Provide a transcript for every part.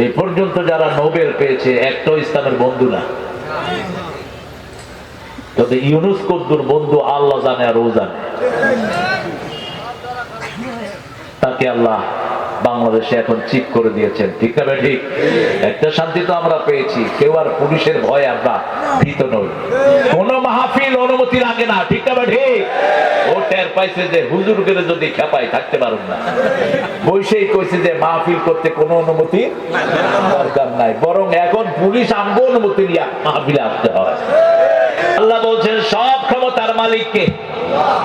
এই পর্যন্ত যারা নোবেল পেয়েছে, একটাও ইসলামের বন্ধু না। তবে ইউনুস কদ্দুর বন্ধু আল্লাহ জানে আর ও জানে। তাকে আল্লাহ বাংলাদেশে এখন চিপ করে দিয়েছেন। ঠিক না ঠিক একটা শান্তি তো আমরা পেয়েছি। কেউ আর পুলিশের ভয়ে আমরা ভীত নই। কোন মাহফিল অনুমতি লাগে না। ঠিক না ঠিক টের পাইছে যে হুজুর করে যদি খেপাই থাকতে পারুন না। বৈশেই কইছে যে মাহফিল করতে কোনো অনুমতি দরকার নাই। বরং এখন পুলিশ আমগো অনুমতি নিয়ে মাহফিলে আসতে হয়। আল্লাহ বলছেন, সব তার মালিককে।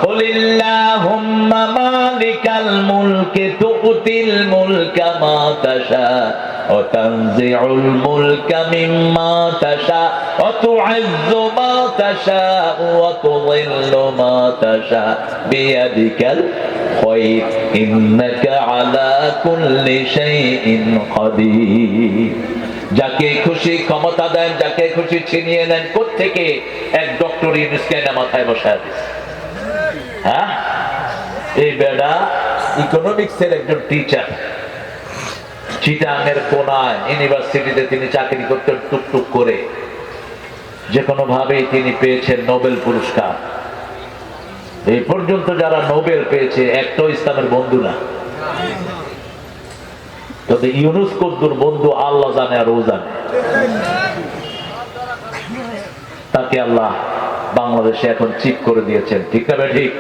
আল্লাহুম্মা মালিকাল মুলকে তুতিল মুলকা মা তাশা ওয়া তানজিউল মুলকা মিম্মা তাশা ওয়া তু'izzu ইন্নাকা আলা কুল্লি শাইইন কাদির যাকে খুশি ক্ষমতা দেন, যাকে খুশি ছিনিয়ে নেন থেকে এক ডক্টর ইউনুসকে মাথায় বসায় হ্যাঁ? এই বেড়া ইকোনমিক্স এর একজন টিচার চিটাঙের কোনায় ইউনিভার্সিটিতে তিনি চাকরি করতেন টুকটুক করে। যে কোনো ভাবেই তিনি পেয়েছেন নোবেল পুরস্কার। এই পর্যন্ত যারা নোবেল পেয়েছে, একটাও ইসলামের বন্ধু না। তবে ইউনুস কদ্দুর বন্ধু আল্লাহ জানে আর ও জানে। তাকে আল্লাহ বাংলাদেশে এখন চিপ করে দিয়েছেন। ঠিক না ঠিক।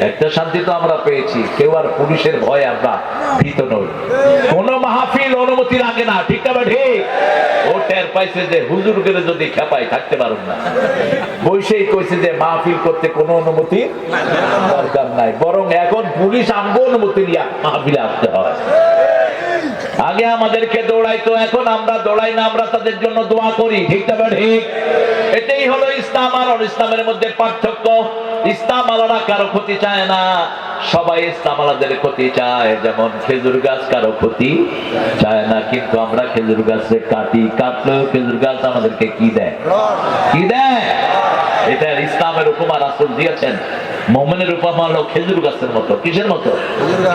একটা শান্তি তো আমরা পেয়েছি। কেউ আর পুলিশের ভয়ে আমরা ভীত নই। কোন মাহফিল অনুমতি লাগে না। ঠিক না ঠিক। ও টের পাইছে যে হুজুর করে যদি খেপাই থাকতে পারুন না। বৈশেই কইছে যে মাহফিল করতে কোনো অনুমতি দরকার নাই। বরং এখন পুলিশ আমগো অনুমতি নিয়ে মাহফিলে আসতে হয়। আগে আমাদেরকে দৌড়াইতো এখন আমরা দৌড়াই না আমরা তাদের জন্য দোয়া করি ঠিক না ঠিক। এটাই হলো ইসলাম আর ইসলামের মধ্যে পার্থক্য। ইসলাম আলাদা কারও ক্ষতি চায় না। সবাই ইসলাম আলাদের ক্ষতি চায়। যেমন খেজুর গাছ কারও ক্ষতি চায় না কিন্তু আমরা খেজুর গাছে কাটি কাটলেও খেজুর গাছ আমাদেরকে কি দেয়? কি দেয়? এটা ইসলামের উপমা রাসুল দিয়েছেন। মোমেনের উপমা হলো খেজুর গাছের মতো। কিসের মতো?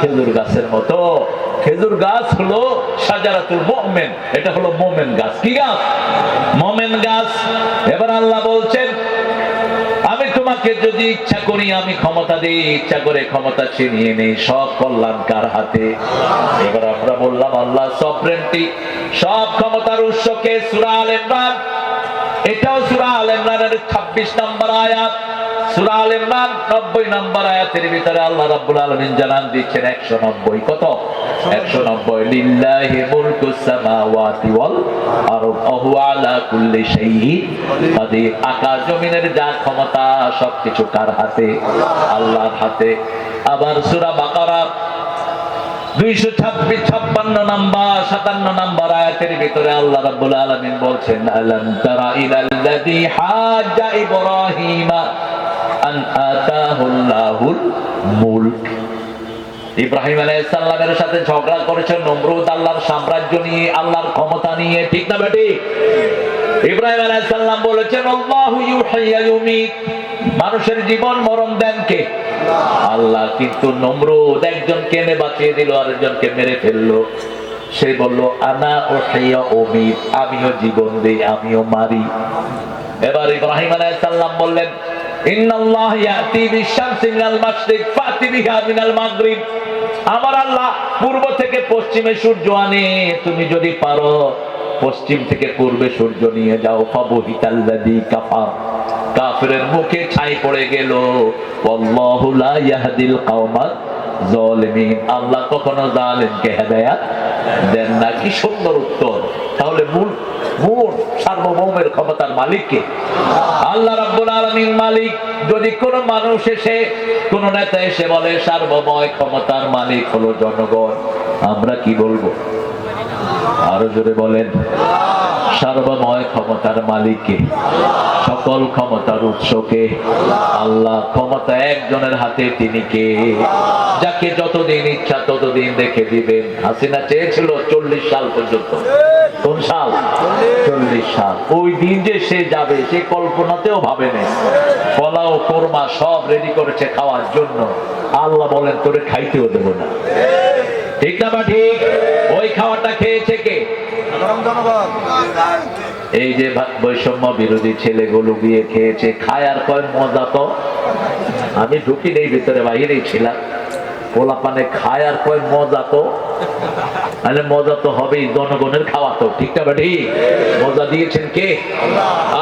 খেজুর গাছের মতো। খেজুর গাছ হলো সাজারাতুল মোমেন। এটা হলো মোমেন গাছ। কি গাছ? মোমেন গাছ। এবার আল্লাহ বলছেন আমি তোমাকে যদি ইচ্ছা করি আমি ক্ষমতা দিই ইচ্ছা করে ক্ষমতা ছিনিয়ে নেই সব কল্যাণ কার হাতে? এবার আমরা বললাম আল্লাহ সফরেন্টি সব ক্ষমতার উৎসকে সুরা আল ইমরান। এটাও সুরা আল ইমরানের 26 নম্বর আয়াত। সুরা আল ইমরান 90 নম্বর আয়াতের ভিতরে আল্লাহ রাব্বুল আলামিন জানান দিচ্ছেন 190 কত? 190 লিল্লাহি মুলকুস সামাওয়াতি ওয়াল আরদ, ওহু আলা কুল্লি শাইইন কাদির। আকাশ জমিনের যা ক্ষমতা, সবকিছু কার হাতে? আল্লাহর হাতে। আবার সূরা বাকারা দুইশো ছাব্বিশ, ছাপ্পান্ন নাম্বার, সাতান্ন নাম্বার আয়াতের ভিতরে আল্লাহ রাব্বুল আলামিন বলছেন ইব্রাহিম আলাইহিস সালামের সাথে ঝগড়া করেছে নমরুদ আল্লাহর সাম্রাজ্য নিয়ে, আল্লাহর ক্ষমতা নিয়ে। ঠিক না বেটি? ইব্রাহিম আলাইহিস সালাম বলেছেন মানুষের জীবন মরণ দেন কে? আল্লাহ। কিন্তু নমরুদ একজন কেনে বাঁচিয়ে দিল, আরেকজনকে মেরে ফেলল। সে বলল, আনা ও অমিত আমিও জীবন দিই, আমিও মারি। এবার ইব্রাহিম আলাইহিস সালাম বললেন ইন্নাল্লাহ ইয়াতি বিশ-শামসি আমার আল্লাহ পূর্ব থেকে পশ্চিমে সূর্য আনে, তুমি যদি পারো পশ্চিম থেকে পূর্বে সূর্য নিয়ে যাও। ফাবহিতাল্লাযী কাফার। কাফিরের মুখে ছাই পড়ে গেল। আল্লাহ কখনো জালেমকে হেদায়েত দেন না। কি সুন্দর উত্তর। তাহলে মূল মূল সার্বভৌমের ক্ষমতার মালিককে। আল্লাহ রাব্বুল আলামিন মালিক, যদি কোন মানুষ এসে, কোন নেতা এসে বলে সার্বময় ক্ষমতার মালিক হলো জনগণ আমরা কি বলব? আরও জোরে বলেন। সার্বময় ক্ষমতার মালিককে, সকল ক্ষমতার উৎসকে, আল্লাহ ক্ষমতা একজনের হাতে তিনি কে? যাকে যতদিন ইচ্ছা ততদিন দেখে দিবেন। হাসিনা চেয়েছিল চল্লিশ সাল পর্যন্ত। কোন সাল? চল্লিশ সাল। ওই দিন যে সে যাবে, সে কল্পনাতেও ভাবে নেই। কলাও কোরমা সব রেডি করেছে খাওয়ার জন্য। আল্লাহ বলেন, তোরে খাইতেও দেবো না। ঠিক না বা ঠিক? ওই খাওয়াটা খেয়েছে কে? এই যে বৈষম্য বিরোধী ছেলেগুলো বিয়ে খেয়েছে, খায় আর কয় মজা তো? আমি ঢুকি নেই ভিতরে বাহিরেই ছিলাম। পোলা পানে খায় আর কয় মজা তো? তাহলে মজা তো হবেই জনগণের খাওয়া তো ঠিক না ঠিক মজা দিয়েছেন কে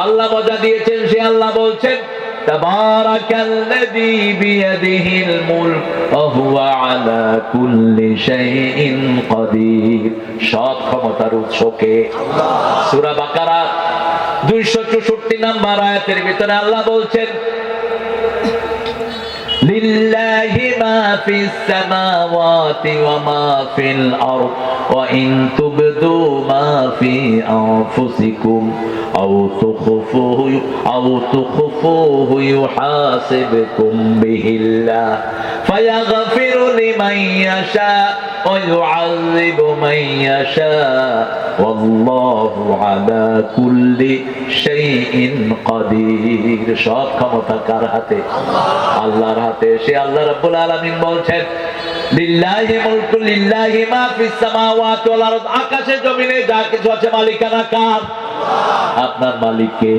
আল্লাহ মজা দিয়েছেন সে আল্লাহ বলছেন تبارك الذي بيده الملك وهو على كل شيء قدير সব ক্ষমতার উৎসকে সূরা বাকারা 264 নাম্বার আয়াতের ভিতরে আল্লাহ বলছেন لله ما في السماوات وما في الأرض وإن تبدوا ما في أنفسكم أو تخفوه أو تخفوه يحاسبكم به الله فيغفر لمن يشاء ويعذب من يشاء والله على كل شيء قدير সব ক্ষমতা কার হাতে আল্লাহর হাতে সে আল্লাহ রাব্বুল আলামিন বলছেন লিল্লাহি মুলকু লিল্লাহি মা ফিস সামাওয়াতি ওয়াল আরদ আকাশে জমিনে যা কিছু আছে মালিকানা কার আপনার মালিককে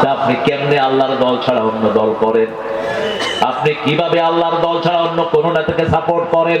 তা আপনি কেমনে আল্লাহর দল ছাড়া অন্য দল করেন আপনি কিভাবে আল্লাহর দল ছাড়া অন্য কোন নেতাকে সাপোর্ট করেন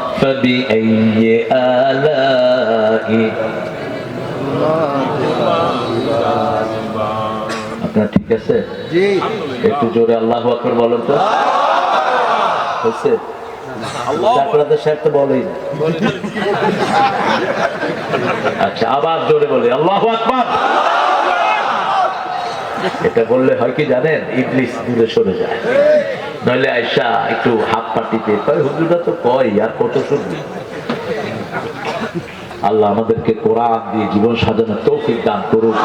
فبأي آلاء আপনার ঠিক আছে জি একটু জোরে আল্লাহ আকবর বলেন তো হয়েছে চাকরাতে সাহেব তো বলেই না। আচ্ছা আবার জোরে বলে আল্লাহ আকবর এটা বললে হয় কি জানেন ইবলিস দূরে সরে যায় নইলে আয়সা একটু হাত পাটিতে কয় হুজুরটা তো কয়, আর কত শুনবি? আল্লাহ আমাদেরকে কোরআন দিয়ে জীবন সাজানোর তৌফিক দান করুক।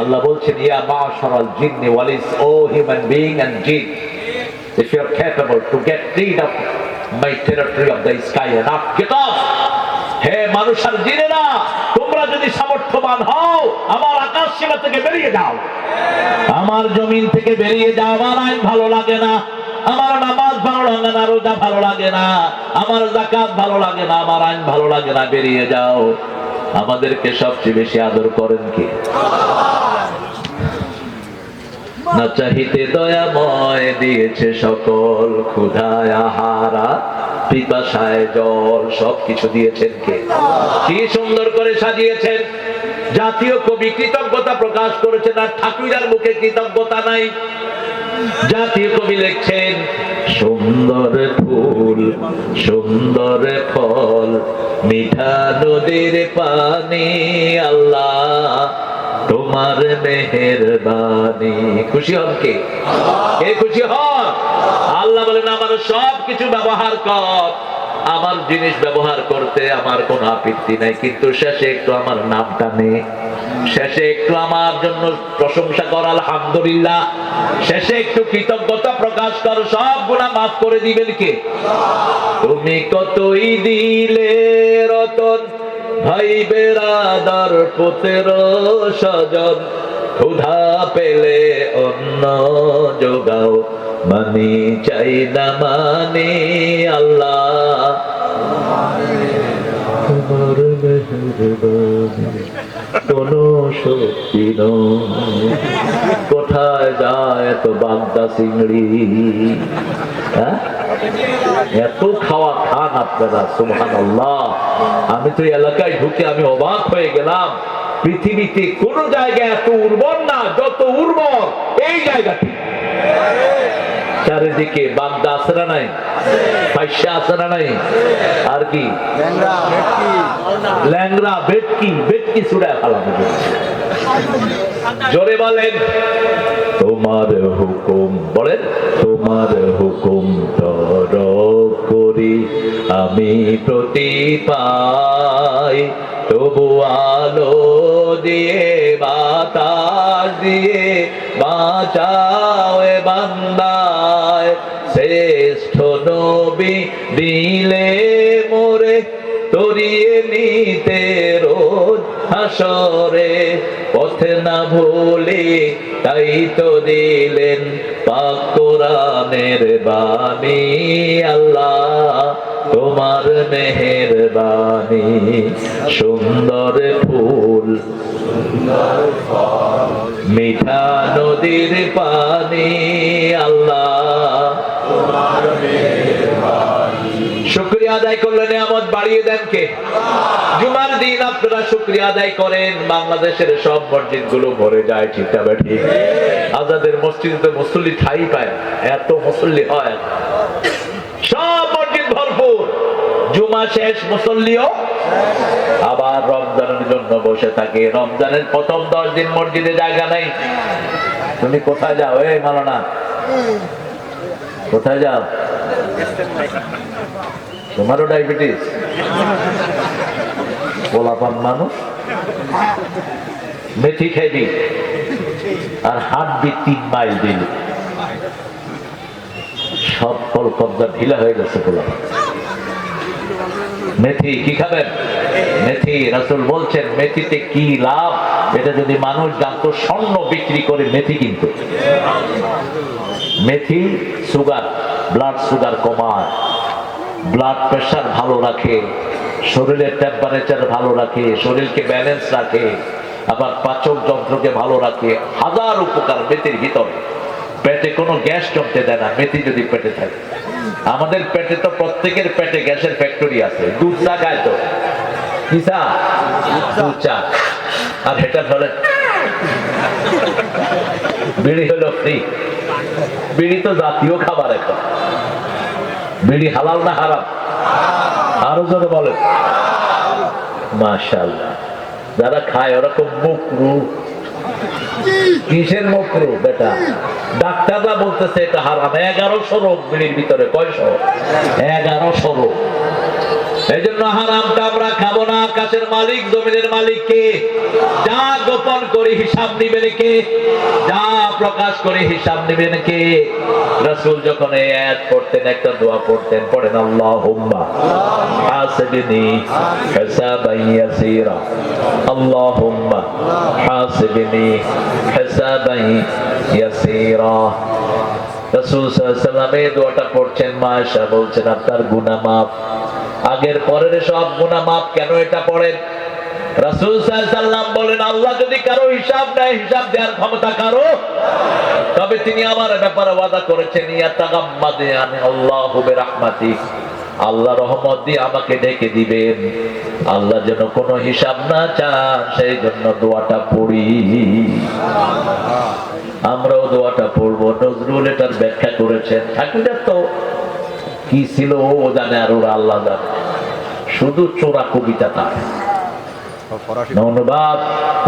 আল্লাহ বলছেন, ইয়া মাশারাল জিন্নি ওয়াল ইনস, ও হিউম্যান এন্ড জিন to get rid of my territory of হে মানুষ আর জিনেরা, তোমরা যদি সামর্থ্যবান হও, আমার আকাশ সীমা থেকে বেরিয়ে যাও। আমার জমিন থেকে বেরিয়ে যাও আমার আইন ভালো লাগে না। আমার নামাজ ভালো লাগে না, রোজা ভালো লাগে না, আমার জাকাত ভালো লাগে না, আমার আইন ভালো লাগে না, বেরিয়ে যাও। আমাদেরকে সবচেয়ে বেশি আদর করেন কি? না চাহিতে দয়াময় দিয়েছে সকল ক্ষুধায় আহারা, পিপাসায় জল, সবকিছু দিয়েছেন কে? কি সুন্দর করে সাজিয়েছেন। জাতীয় কবি কৃতজ্ঞতা প্রকাশ করেছেন, আর ঠাকুরার মুখে কৃতজ্ঞতা নাই। জাতীয় কবি লিখছেন সুন্দর ফুল, সুন্দর ফল, মিঠা নদীর পানি, আল্লাহ তোমার মেহেরবানি। খুশি হন কে? কে খুশি হন? আল্লাহ বলেন, আমার সব কিছু ব্যবহার কর। আমার জিনিস ব্যবহার করতে আমার কোনো আপত্তি নাই, কিন্তু শেষে একটু আমার নামটা নে। শেষে একটু আমার জন্য প্রশংসা কর, আলহামদুলিল্লাহ। শেষে একটু কৃতজ্ঞতা প্রকাশ কর, সব গুণা মাফ করে দিবেন কে? তুমি কতই দিলে রতন, ভাই বেড়াদার পুত্র সজন ক্ষুধা পেলে অন্য যোগাও, মানি চাই না মানি আল্লাহ। তোমার মেহেরবানি। কোন শক্তি কোথায় যায় এত বাগদা চিংড়ি? হ্যাঁ? এত খাওয়া খান আপনারা সুবহান আল্লাহ আমি তো এলাকায় ঢুকে আমি অবাক হয়ে গেলাম। পৃথিবীতে কোন জায়গায় এত উর্বর না, যত উর্বর এই জায়গাটি। চারিদিকে বাগদা আছে না নাই? পাইসা আছে না নাই? আর কি? ল্যাংরা বেটকি বেটকি চুড়া ফালানো জোরে বলেন তোমার হুকুম বলেন তোমার হুকুম তর করি আমি প্রতি পাই তবু আলো দিয়ে বাতাস দিয়ে বাঁচাও এ দিলে মোরে তরিয়ে নিতে রোজ হাসরে। পথে না ভুলে তাই তো দিলেন পাক কোরআনের বাণী। আল্লাহ তোমার মেহের বাণী সুন্দর ফুল, মিঠা নদীর পানি আদায় করলে নিয়ামত বাড়িয়ে দেন কে? জুমার দিন আপনারা শুক্রিয়া আদায় করেন, বাংলাদেশের সব মসজিদগুলো ভরে যায়, ঠিক আজাদের মসজিদে মুসল্লি ঠাই পায় এত মুসল্লি হয় সব মসজিদ ভরপুর। জুমা শেষ, মুসল্লিও আবার রমজানের জন্য বসে থাকে। রমজানের প্রথম দশ দিন মসজিদে জায়গা নাই। তুমি কোথায় যাও? এই মালানা, কোথায় যাও? তোমারও ডায়াবেটিস? পোলাপান মানুষ? মেথি খাইবি আর হাঁটবি তিন মাইল দিল সব কল কবজা ঢিলা হয়ে গেছে পোলাপান। মেথি, কি খাবেন? মেথি, রাসুল বলছেন, মেথিতে কি লাভ? এটা যদি মানুষ জানতো, স্বর্ণ বিক্রি করে মেথি কিনতো। মেথি, সুগার ব্লাড সুগার কমায়। ব্লাড প্রেশার ভালো রাখে, শরীরের টেম্পারেচার ভালো রাখে, শরীরকে ব্যালেন্স রাখে, আবার পাচক যন্ত্রকে ভালো রাখে, হাজার উপকার মেথির ভিতরে। পেটে কোনো গ্যাস জমতে দেয় না মেথি যদি পেটে থাকে। আমাদের পেটে তো প্রত্যেকের পেটে গ্যাসের ফ্যাক্টরি আছে, দুধ চা খায় তো? কি চা? দুধ চা। আর এটা ধরে, বিড়ি হলো ফ্রি বিড়ি তো জাতীয় খাবার এখন। বিড়ি হালাল না হারাম? আরও জোরে বলেন। মাশাল্লাহ যারা খায় ওরকম মুখরু কিসের মুখরু বেটা? ডাক্তাররা বলতেছে এটা হারাম। এগারোশো রোগ বিড়ির ভিতরে, কয়শো? এগারোশো রোগ। এই জন্য হারামটা আমরা না আকাশের মালিক, জমিনের মালিক কে? যা গোপন করে হিসাব নিবেন কে? যা প্রকাশ করে হিসাব নিবেন কে? রাসূল যখন এই আয়াত পড়তেন, একটা দোয়া পড়তেন, পড়েন, আল্লাহুম্মা হাসিবনি হিসাবান ইয়াসীরা। আল্লাহুম্মা হাসিবনি হিসাবান ইয়াসীরা। রাসূল সাল্লাল্লাহু আলাইহি ওয়াসাল্লাম এই দোয়াটা পড়ছেন মায়েশা বলছেন, আপনার গুনাহ মাফ আগের পরের সব গুনাহ মাফ কেন এটা পড়েন? আল্লাহ রহমত দিয়ে আমাকে ঢেকে দিবেন। আল্লাহ যেন কোনো হিসাব না চান, সেই জন্য দোয়াটা পড়ি। আমরাও দোয়াটা পড়ব। নজরুল এটার ব্যাখ্যা করেছেন। ঠাকুরের তো কি ছিল ও জানে আর ওরা আল্লাহ জানে। শুধু চোরা কবিতা তার। অনুবাদ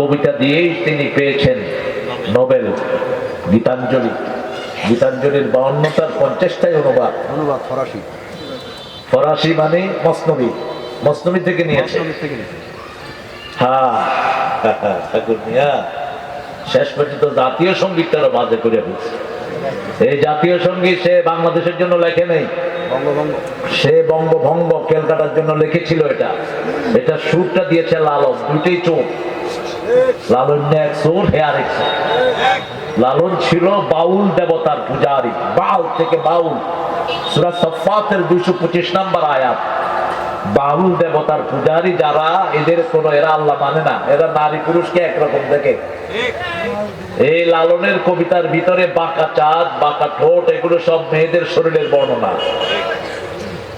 কবিতা দিয়েই তিনি পেয়েছেন নোবেল গীতাঞ্জলি। গীতাঞ্জলির বাউন্নটার পঞ্চাশটাই অনুবাদ। অনুবাদ ফরাসি। ফরাসি মানে মসনবী। মসনবী থেকে নিয়েছে। হ্যাঁ ঠাকুর মিয়া শেষ পর্যন্ত জাতীয় সঙ্গীতটারও বাজে করে ফেলছে এই জাতীয় সংগীত সে বাংলাদেশের জন্য লেখে নেই। সে বঙ্গভঙ্গ কেলকাটার জন্য লিখেছিল এটা। এটা সুরটা দিয়েছে লালন দুইটাই চোখ লালন লালন ছিল বাউল দেবতার পূজারি। বাউল থেকে বাউল। সুরা পঁচিশ নাম্বার আয়াত। বাউল দেবতার পূজারি যারা, এদের কোন, এরা আল্লাহ মানে না। এরা নারী পুরুষকে একরকম দেখে। এই লালনের কবিতার ভিতরে বাঁকা চাঁদ, বাঁকা ঠোঁট, এগুলো সব মেয়েদের শরীরের বর্ণনা।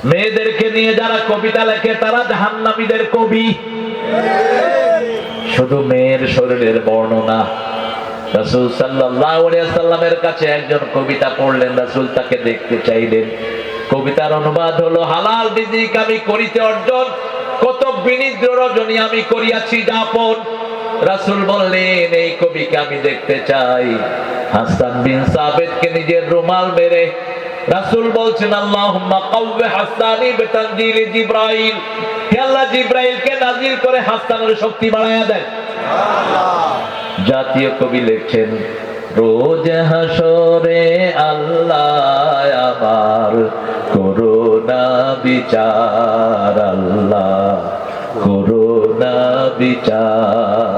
মেয়েদেরকে নিয়ে যারা কবিতা লেখে, তারা জাহান্নামীদের কবি। শুধু মেয়ের শরীরের বর্ণনা। রাসূল সাল্লামের কাছে একজন কবিতা পড়লেন, রাসুল তাকে দেখতে চাইলেন। কবিতার অনুবাদ হলো, হালাল রিজিক আমি করিতে অর্জন, কত বিনিদ্র রজনী আমি করিয়াছি যাপন। রাসূল বললেন এই কবিকে আমি দেখতে চাই। হাসান বিন সাবেদকে নিজের রুমাল মেরে রাসূল বলছেন আল্লাহুম্মা কাওয়ে হাসানি বিতানজিল জিব্রাইল। হে আল্লাহ জিব্রাইলকে নাজিল করে হাসানের শক্তি বাড়ায়া দেন। জাতীয় কবি লিখছেন রোজ হাসরে আল্লাহ আমার বিচার আল্লাহ করোনা বিচার